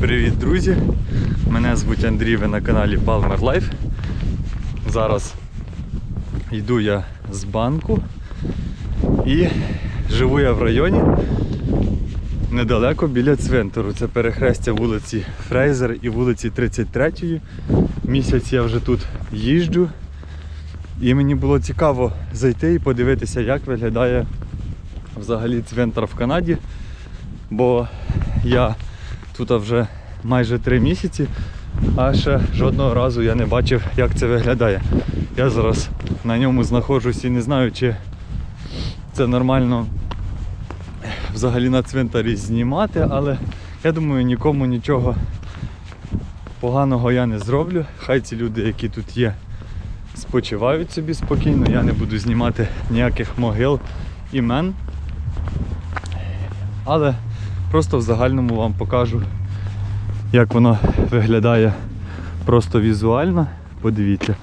Привіт, друзі! Мене звуть Андрій, ви на каналі Palmer Life. Зараз йду я з банку і живу я в районі недалеко біля цвинтару. Це перехрестя вулиці Фрейзер і вулиці 33. Місяць я вже тут їжджу. І мені було цікаво зайти і подивитися, як виглядає взагалі цвинтар в Канаді. Бо я тут вже майже три місяці, а ще жодного разу я не бачив, як це виглядає. Я зараз на ньому знаходжусь і не знаю, чи це нормально взагалі на цвинтарі знімати, але я думаю, нікому нічого поганого я не зроблю. Хай ці люди, які тут є, спочивають собі спокійно. Я не буду знімати ніяких могил імен. Але просто в загальному вам покажу, як воно виглядає просто візуально. Подивіться,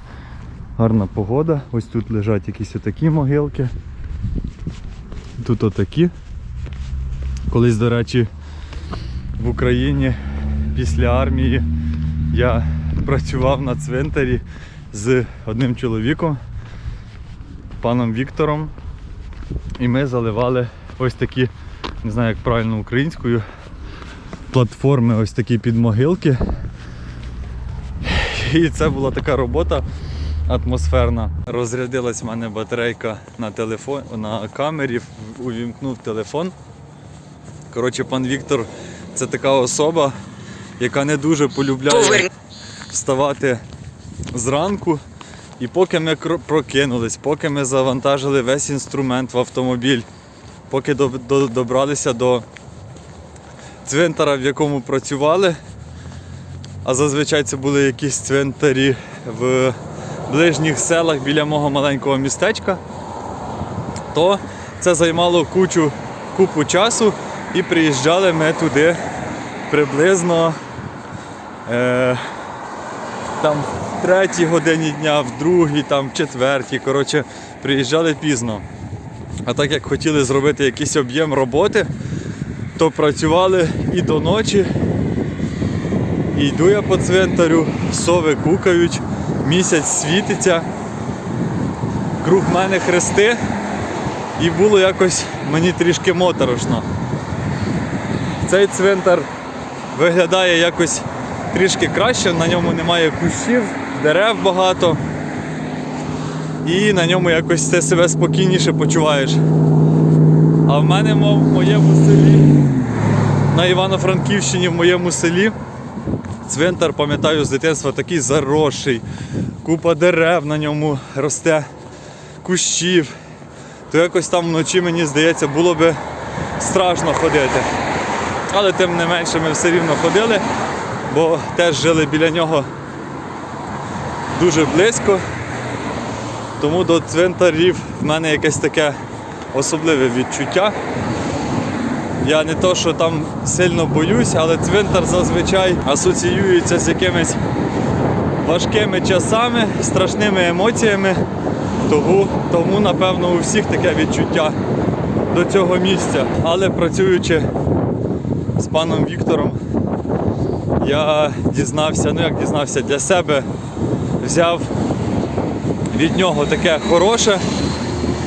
гарна погода. Ось тут лежать якісь отакі могилки. Тут отакі. Колись, до речі, в Україні після армії я працював на цвинтарі з одним чоловіком, паном Віктором. І ми заливали ось такі, не знаю як правильно українською, платформи, ось такі підмогилки. І це була така робота атмосферна. Розрядилась в мене батарейка на телефон, на камері, увімкнув телефон. Коротше, пан Віктор це така особа, яка не дуже полюбляє вставати зранку. І поки ми прокинулись, поки ми завантажили весь інструмент в автомобіль, поки до- до- добралися до цвинтара, в якому працювали, а зазвичай це були якісь цвинтарі в ближніх селах біля мого маленького містечка, то це займало кучу, купу часу і приїжджали ми туди приблизно е, там в третій годині дня, в другій, там в четвертій. Коротше, приїжджали пізно. А так як хотіли зробити якийсь об'єм роботи, то працювали і до ночі. І йду я по цвинтарю, сови кукають, місяць світиться, круг мене хрести, і було якось мені трішки моторошно. Цей цвинтар виглядає якось трішки краще, на ньому немає кущів, дерев багато. І на ньому якось ти себе спокійніше почуваєш. А в мене мов, в моєму селі, на Івано-Франківщині, в моєму селі, цвинтар, пам'ятаю, з дитинства такий заросший, купа дерев на ньому росте, кущів. То якось там вночі, мені здається, було би страшно ходити. Але тим не менше ми все рівно ходили, бо теж жили біля нього дуже близько. Тому до цвинтарів в мене якесь таке особливе відчуття. Я не то, що там сильно боюсь, але цвинтар зазвичай асоціюється з якимись важкими часами, страшними емоціями. Тому, тому напевно, у всіх таке відчуття до цього місця. Але працюючи з паном Віктором, я дізнався, ну як дізнався для себе, взяв від нього таке хороше.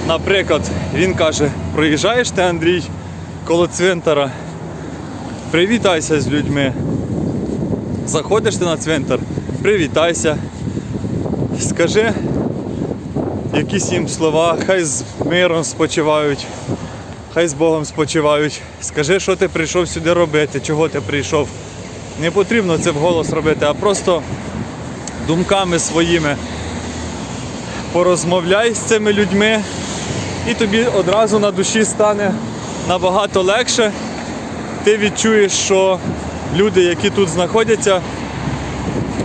Наприклад, він каже, проїжджаєш ти, Андрій, коло цвинтара, привітайся з людьми. Заходиш ти на цвинтар, привітайся, скажи якісь їм слова, хай з миром спочивають, хай з Богом спочивають. Скажи, що ти прийшов сюди робити, чого ти прийшов. Не потрібно це вголос робити, а просто думками своїми порозмовляй з цими людьми, і тобі одразу на душі стане набагато легше. Ти відчуєш, що люди, які тут знаходяться,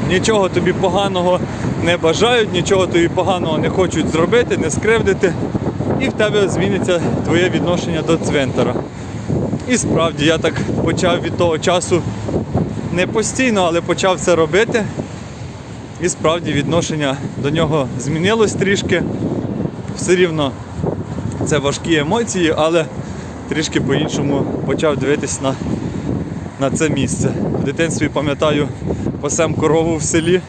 нічого тобі поганого не бажають, нічого тобі поганого не хочуть зробити, не скривдити. І в тебе зміниться твоє відношення до цвинтара. І справді я так почав від того часу не постійно, але почав це робити. І справді відношення до нього змінилось трішки. Все рівно це важкі емоції, але трішки по-іншому почав дивитись на, на це місце. В дитинстві пам'ятаю, пасем корову в селі.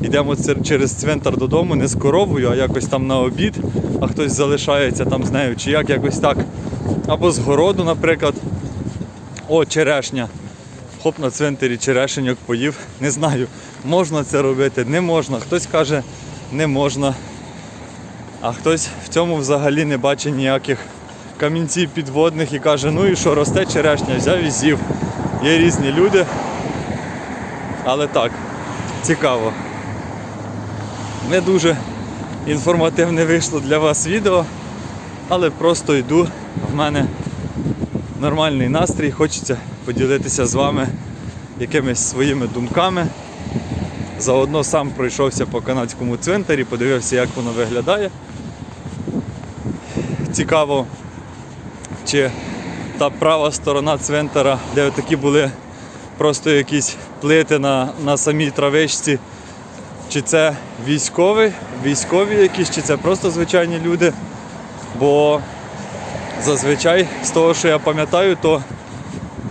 Йдемо через цвинтар додому, не з коровою, а якось там на обід, а хтось залишається там з нею, чи як якось так. Або з городу, наприклад. О, черешня. Хоп на цвинтарі черешеньок поїв. Не знаю, можна це робити, не можна. Хтось каже, не можна. А хтось в цьому взагалі не бачить ніяких камінців підводних і каже, ну і що, росте черешня, взяв і з'їв. Є різні люди. Але так, цікаво. Не дуже інформативне вийшло для вас відео, але просто йду. В мене нормальний настрій, хочеться поділитися з вами якимись своїми думками. Заодно сам пройшовся по канадському цвинтарі, подивився, як воно виглядає. Цікаво, чи та права сторона цвинтара, де такі були просто якісь плити на, на самій травичці, чи це військові, військові якісь, чи це просто звичайні люди. Бо зазвичай, з того, що я пам'ятаю, то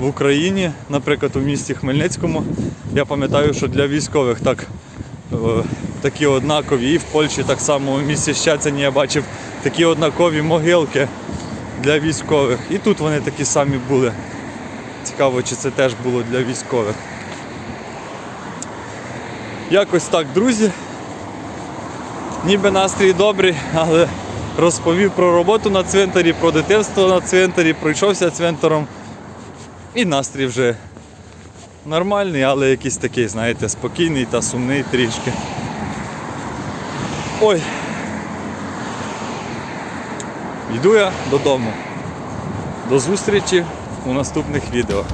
в Україні, наприклад, у місті Хмельницькому, я пам'ятаю, що для військових так е, такі однакові, і в Польщі так само у місті Щецені я бачив такі однакові могилки для військових. І тут вони такі самі були. Цікаво, чи це теж було для військових. Якось так, друзі. Ніби настрій добрий, але розповів про роботу на цвинтарі, про дитинство на цвинтарі, пройшовся цвинтаром. І настрій вже нормальний, але якийсь такий, знаєте, спокійний та сумний трішки. Ой. Йду я додому. До зустрічі у наступних відео.